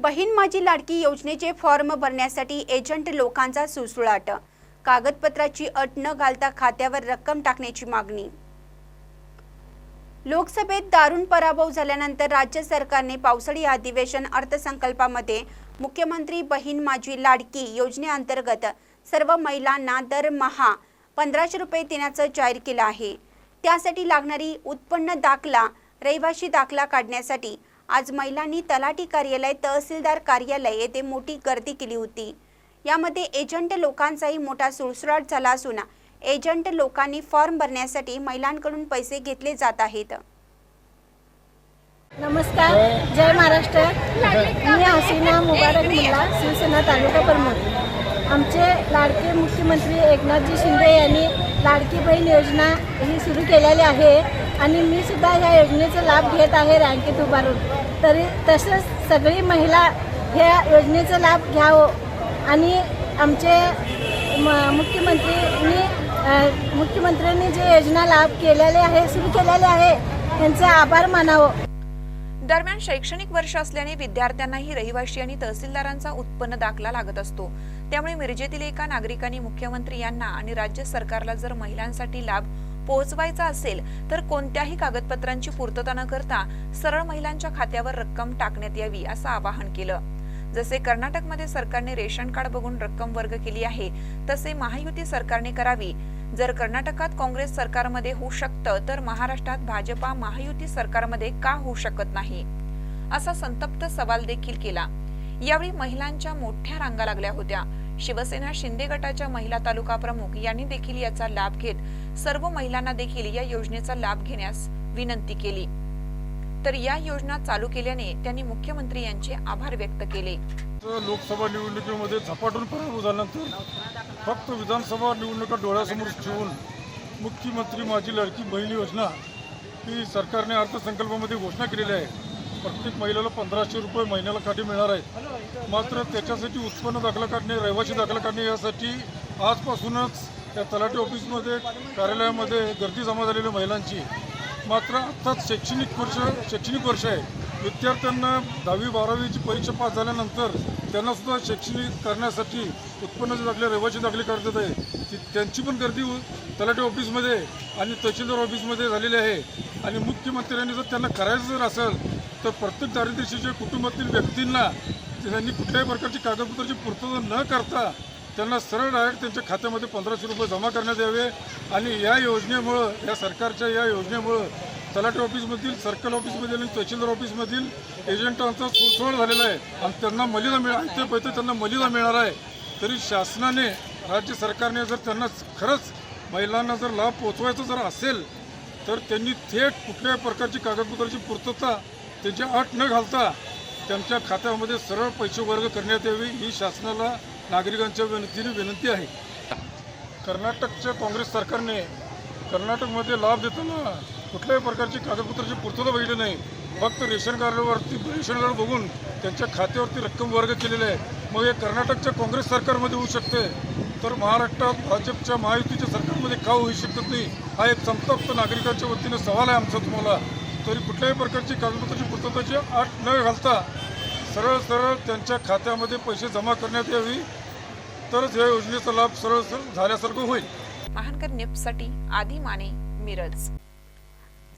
बहीण माझी लाडकी योजनेचे फॉर्म भरण्यासाठी एजंट लोकांचा सुसुळाट कागदपत्राची अट न घालता खात्यावर रक्कम टाकण्याची मागणी. लोकसभेत दारुण पराभव झाल्यानंतर राज्य सरकारने पावसाळी अधिवेशन अर्थसंकल्पामध्ये मुख्यमंत्री बहीण माझी लाडकी योजनेअंतर्गत सर्व महिलांना दरमहा पंधराशे रुपये देण्याचं जाहीर केलं आहे. त्यासाठी लागणारी उत्पन्न दाखला रहिवाशी दाखला काढण्यासाठी आज महिलांनी तलाठी कार्यालय तहसीलदार कार्यालय येथे मोठी गर्दी केली होती. यामध्ये एजंट लोकांचाही मोठा सुळसुळाट झाला असून एजंट लोकांनी फॉर्म भरण्यासाठी महिलांकडून पैसे घेतले जात आहेत. नमस्कार जय महाराष्ट्र. मी हसीना मुबारक मुल्ला शिवसेना तालुका प्रमुख. आमचे लाडके मुख्यमंत्री एकनाथजी शिंदे यांनी लाडकी बहीण योजना ही सुरू केलेली आहे आणि मी सुद्धा ह्या योजनेचा लाभ घेत आहे रँकेत उभारून. तरी तसंच सगळी महिला ह्या योजनेचा लाभ घ्यावं आणि आमचे म मुख्यमंत्रींनी मुख्यमंत्र्यांनी जे योजना लाभ केलेले आहे सुरू केलेले आहे त्यांचे आभार मानावं. दरम्यान शैक्षणिक वर्ष असल्याने विद्यार्थ्यांनाही रहिवाशी आणि तहसीलदारांचा उत्पन्न दाखला लागत असतो. त्यामुळे मिरजेतील एका नागरिकांनी मुख्यमंत्री यांना आणि राज्य सरकारला जर महिलांसाठी लाभ पोहोचवायचा असेल तर कोणत्याही कागदपत्रांची पूर्तता न करता सरळ महिलांच्या खात्यावर रक्कम टाकण्यात यावी असं आवाहन केलं. जसे कर्नाटकमध्ये सरकारने रेशन कार्ड बघून रक्कम वर्ग केली आहे तसे महायुती सरकारने करावी. जर कर्नाटकात काँग्रेस सरकारमध्ये होऊ शकतं तर महाराष्ट्रात भाजपा महायुती सरकारमध्ये का होऊ शकत नाही? असा संतप्त सवाल देखील केला. यावेळी महिलांच्या मोठ्या रांगा लागल्या होत्या. शिवसेना शिंदे गटाच्या महिला तालुका प्रमुख यांनी देखील याचा लाभ घेत सर्व महिलांना देखील या योजनेचा लाभ घेण्यास विनंती केली. तर या योजना चालू केल्याने त्यांनी मुख्यमंत्री यांचे आभार व्यक्त केले. लोकसभा निवडणुकीमध्ये झपाटून पराभव झाल्यानंतर फक्त विधानसभा निवडणुका डोळ्यासमोर ठेवून मुख्यमंत्री माझी लडकी बहीण योजना ही सरकारने अर्थसंकल्पामध्ये घोषणा केलेली आहे. प्रत्येक महिलेला पंधराशे रुपये महिन्याला काठी मिळणार आहे मात्र त्याच्यासाठी उत्पन्न दाखला काढणे रहिवाशी दाखला काढणे यासाठी आजपासूनच त्या तलाठी ऑफिसमध्ये कार्यालयामध्ये गर्दी जमा झालेल्या महिलांची. मात्र आत्ताच शैक्षणिक वर्ष शैक्षणिक वर्ष आहे. विद्यार्थ्यांना दहावी बारावीची परीक्षा पास झाल्यानंतर त्यांना सुद्धा शैक्षणिक करण्यासाठी उत्पन्नाचे दाखले रहिवाशी दाखले काढतात आहे ती त्यांची पण गर्दी तलाठी ऑफिसमध्ये आणि तहसीलदार ऑफिसमध्ये झालेली आहे. आणि मुख्यमंत्र्यांनी जर त्यांना करायचं जर असेल तर प्रत्येक दारिद्र्यशीच्या कुटुंबातील व्यक्तींना त्यांनी कुठल्याही प्रकारची कागदपत्राची पूर्तता न करता त्यांना सरळ डायरेक्ट त्यांच्या खात्यामध्ये पंधराशे रुपये जमा करण्यात यावे. आणि या योजनेमुळं या सरकारच्या या योजनेमुळं तलाठी ऑफिसमधील सर्कल ऑफिसमधील आणि तहसीलदार ऑफिसमधील एजंटांचा सुळसुळ झालेला आहे. आणि त्यांना मलिदा मिळ ते पैसे त्यांना मलिदा मिळणार आहे. तरी शासनाने राज्य सरकारने जर त्यांना खरंच महिलांना जर लाभ पोचवायचा जर असेल तर त्यांनी थेट कुठल्याही प्रकारची कागदपत्राची पूर्तता त्यांची अट न घालता त्यांच्या खात्यामध्ये सरळ पैसे वर्ग करण्यात यावी ही शासनाला नागरिकांच्या विनंतीने विनंती आहे. कर्नाटकच्या काँग्रेस सरकारने कर्नाटकमध्ये लाभ देताना कुठल्याही प्रकारची कागदपत्राची पूर्तता बघितली नाही. फक्त रेशन कार्डवरती रेशन कार्ड बघून त्यांच्या खात्यावरती रक्कम वर्ग केलेली आहे. मग हे कर्नाटकच्या काँग्रेस सरकारमध्ये होऊ शकते. तर महाराष्ट्रात भाजपच्या महायुतीच्या सरकारमध्ये का होऊ शकत नाही? हा एक संतप्त नागरिकांच्या वतीनं सवाल आहे आमचा तुम्हाला. तरी कुठल्याही प्रकारची कागदपत्राची पूर्तताची आठ न घालता सरळ सरळ त्यांच्या खात्यामध्ये पैसे जमा करण्यात यावी. तरच या योजनेचा लाभ सरळ सरळ झाल्यासारखं होईल. महानकर निप्ससाठी आदी माने मिरज.